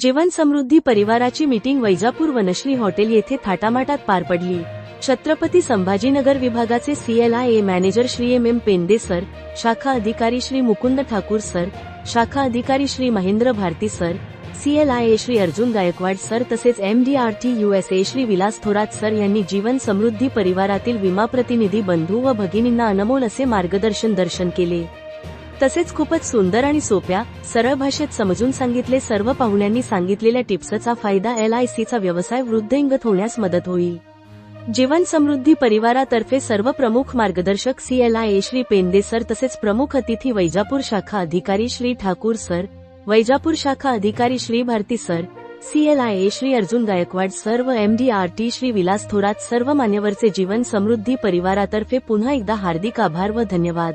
जीवन समृद्धी परिवाराची meeting Vaijapur Vanashree hotel येथे थाटामाटात पार पडली. छत्रपती संभाजीनगर विभागाचे CLI manager Shri M M Pende sir शाखा अधिकारी श्री मुकुंद ठाकूर सर शाखा अधिकारी Shri Mahendra Bharati sir CLI Shri Arjun Gaikwad sir तसेच M D R T USA Shri Vilas Thorat sir यांनी जीवन समृद्धी परिवारातील विमा प्रतिनिधी बंधू व भगिनींना अनमोल असे मार्गदर्शन दर्शन केले. तसेच खूपच सुंदर आणि सोप्या सरळ भाषेत समजून सांगितले सर्व पाहुण्यांनी सांगितलेल्या टिप्सचा फायदा एल आय सीचा व्यवसाय वृद्धिंगत होण्यास मदत होईल. जीवन समृद्धी परिवारातर्फे सर्व प्रमुख मार्गदर्शक C L I A Shri Pende sir तसेच प्रमुख अतिथी वैजापूर शाखा अधिकारी श्री ठाकूर सर वैजापूर शाखा अधिकारी Shri Bharati sir C L I A Shri Arjun Gaikwad sir व M D R T Shri Vilas Thorat सर्व मान्यवरचे जीवन समृद्धी परिवारातर्फे पुन्हा एकदा हार्दिक आभार व धन्यवाद.